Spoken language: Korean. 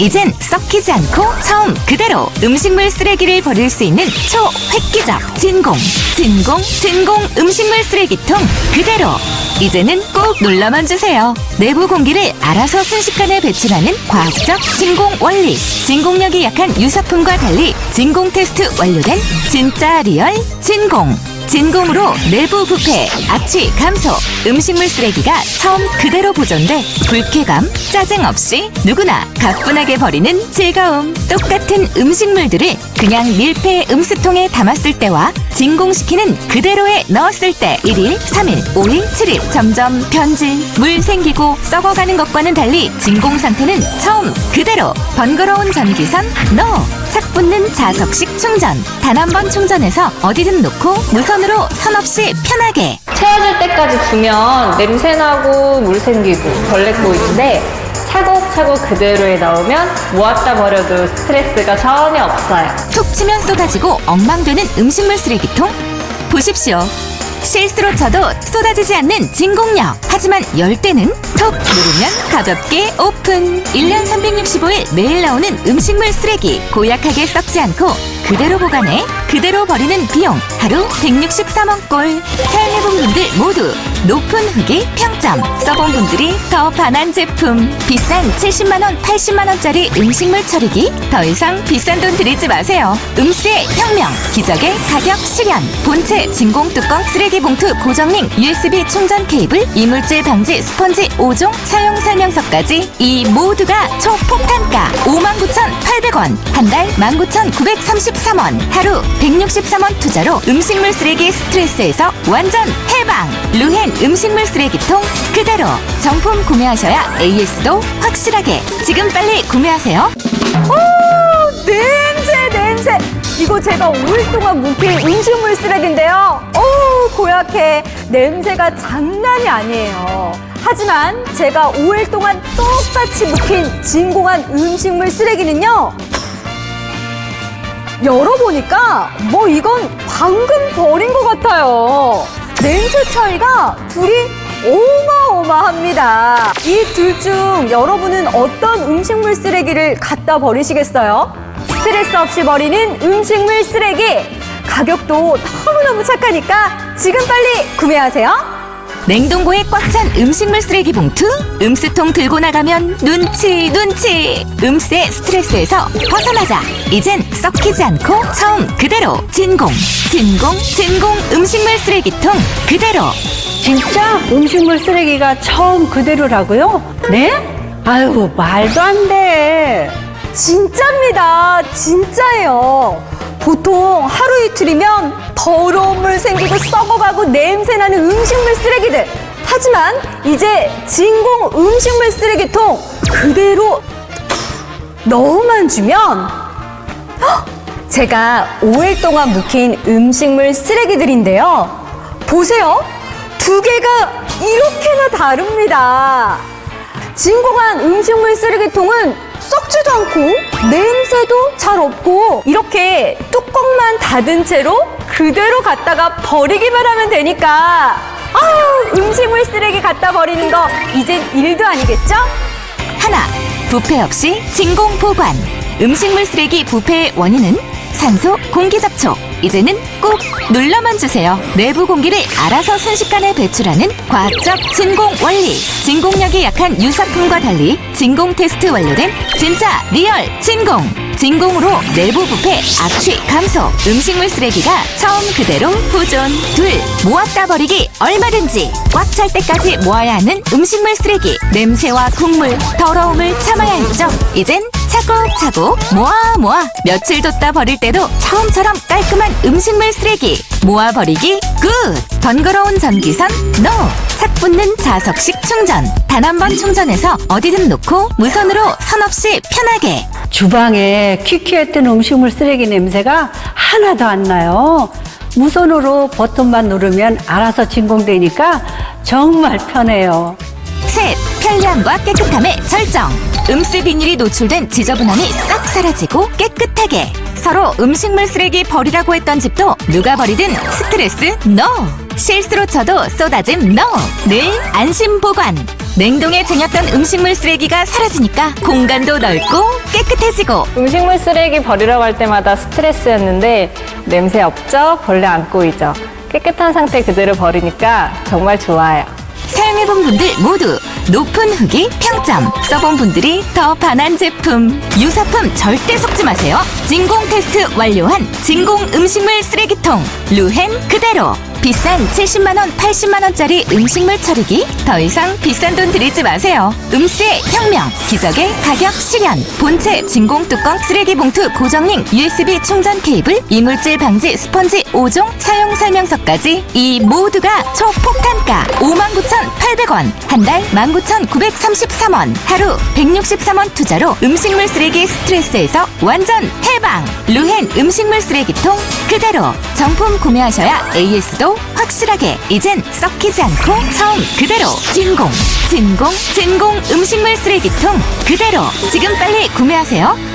이젠 썩히지 않고 처음 그대로 음식물 쓰레기를 버릴 수 있는 초획기적 진공. 진공 진공 음식물 쓰레기통 그대로. 이제는 꼭 눌러만 주세요. 내부 공기를 알아서 순식간에 배출하는 과학적 진공 원리. 진공력이 약한 유사품과 달리 진공 테스트 완료된 진짜 리얼 진공 진공으로 내부 부패, 악취 감소, 음식물 쓰레기가 처음 그대로 보존돼 불쾌감, 짜증 없이 누구나 가뿐하게 버리는 즐거움. 똑같은 음식물들을 그냥 밀폐 음수통에 담았을 때와 진공시키는 그대로에 넣었을 때 1일, 3일, 5일, 7일 점점 변질, 물 생기고 썩어가는 것과는 달리 진공 상태는 처음 그대로 번거로운 전기선 NO! 착 붙는 자석식 충전 단 한 번 충전해서 어디든 놓고 무선 으로 선 없이 편하게 채워질 때까지 두면 냄새나고 물 생기고 벌레 꼬이는데 차곡차곡 그대로에 넣으면 모았다 버려도 스트레스가 전혀 없어요. 툭 치면 쏟아지고 엉망되는 음식물 쓰레기통? 보십시오. 실수로 쳐도 쏟아지지 않는 진공력. 하지만 열 때는 톡 누르면 가볍게 오픈. 1년 365일 매일 나오는 음식물 쓰레기 고약하게 썩지 않고 그대로 보관해 그대로 버리는 비용 하루 163원 꼴. 사용해본 분들 모두 높은 후기 평점. 써본 분들이 더 반한 제품. 비싼 70만원, 80만원짜리 음식물 처리기 더 이상 비싼 돈 들이지 마세요. 음스의 혁명, 기적의 가격 실현. 본체 진공 뚜껑 쓰레기 봉투 고정링 USB 충전 케이블 이물질 방지 스펀지 5종 사용 설명서까지 이 모두가 초폭탄가 59,800원 한 달 19,933원 하루 163원 투자로 음식물 쓰레기 스트레스에서 완전 해방 루헨 음식물 쓰레기통 그대로 정품 구매하셔야 AS도 확실하게 지금 빨리 구매하세요 오, 냄새, 냄새. 이거 제가 5일 동안 묵힌 음식물 쓰레기인데요. 오, 고약해. 냄새가 장난이 아니에요. 하지만 제가 5일 동안 똑같이 묵힌 진공한 음식물 쓰레기는요. 열어보니까 뭐 이건 방금 버린 것 같아요. 냄새 차이가 둘이 어마어마합니다. 이 둘 중 여러분은 어떤 음식물 쓰레기를 갖다 버리시겠어요? 스트레스 없이 버리는 음식물 쓰레기. 가격도 너무너무 착하니까 지금 빨리 구매하세요. 냉동고에 꽉 찬 음식물 쓰레기 봉투 음수통 들고 나가면 눈치 눈치 음스의 스트레스에서 벗어나자 이젠 썩히지 않고 처음 그대로 진공 진공 진공 음식물 쓰레기통 그대로 진짜 음식물 쓰레기가 처음 그대로라고요? 네? 아유 말도 안 돼. 진짜입니다. 진짜예요. 보통 하루 이틀이면 더러운 물 생기고 썩어가고 냄새나는 음식물 쓰레기들. 하지만 이제 진공 음식물 쓰레기통 그대로 넣어만 주면 헉! 제가 5일 동안 묵힌 음식물 쓰레기들인데요. 보세요. 두 개가 이렇게나 다릅니다. 진공한 음식물 쓰레기통은 썩지도 않고 냄새도 잘 없고 이렇게 뚜껑만 닫은 채로 그대로 갖다가 버리기만 하면 되니까. 아유 음식물 쓰레기 갖다 버리는 거 이젠 일도 아니겠죠? 하나 부패 없이 진공 보관. 음식물 쓰레기 부패의 원인은 산소 공기 접촉. 이제는 꼭 눌러만 주세요. 내부 공기를 알아서 순식간에 배출하는 과학적 진공 원리. 진공력이 약한 유사품과 달리 진공 테스트 완료된 진짜 리얼 진공. 진공으로 내부 부패 악취 감소 음식물 쓰레기가 처음 그대로 보존. 둘 모았다 버리기 얼마든지 꽉 찰 때까지 모아야 하는 음식물 쓰레기 냄새와 국물 더러움을 참아야 했죠. 이젠 차곡차곡 모아 모아. 며칠 뒀다 버릴 때도 처음처럼 깔끔한 음식물 쓰레기. 모아 버리기 굿 번거로운 전기선 NO. 착 붙는 자석식 충전. 단 한 번 충전해서 어디든 놓고 무선으로 선 없이 편하게. 주방에 퀴퀴했던 음식물 쓰레기 냄새가 하나도 안 나요. 무선으로 버튼만 누르면 알아서 진공되니까 정말 편해요. 셋 편리함과 깨끗함의 절정. 음수 비닐이 노출된 지저분함이 싹 사라지고 깨끗하게. 서로 음식물 쓰레기 버리라고 했던 집도 누가 버리든 스트레스 NO. 실수로 쳐도 쏟아짐 NO. 늘 안심 보관. 냉동에 쟁였던 음식물 쓰레기가 사라지니까 공간도 넓고 깨끗해지고 음식물 쓰레기 버리러 갈 때마다 스트레스였는데 냄새 없죠? 벌레 안 꼬이죠? 깨끗한 상태 그대로 버리니까 정말 좋아요. 사용해본 분들 모두 높은 후기 평점. 써본 분들이 더 반한 제품. 유사품 절대 속지 마세요. 진공 테스트 완료한 진공 음식물 쓰레기통. 루헨 그대로. 비싼 70만원 80만원짜리 음식물 처리기. 더 이상 비싼 돈 들이지 마세요. 음수의 혁명. 기적의 가격 실현. 본체 진공 뚜껑 쓰레기 봉투 고정링. USB 충전 케이블 이물질 방지 스펀지 5종 사용 설명서까지 이 모두가 초폭탄가 59,800원 한 달 19,933원. 하루 163원 투자로 음식물 쓰레기 스트레스에서 완전 해방. 루헨 음식물 쓰레기통 그대로. 정품 구매하셔야 AS도 확실하게 이젠 썩히지 않고 처음 그대로 진공 진공 진공 음식물 쓰레기통 그대로. 지금 빨리 구매하세요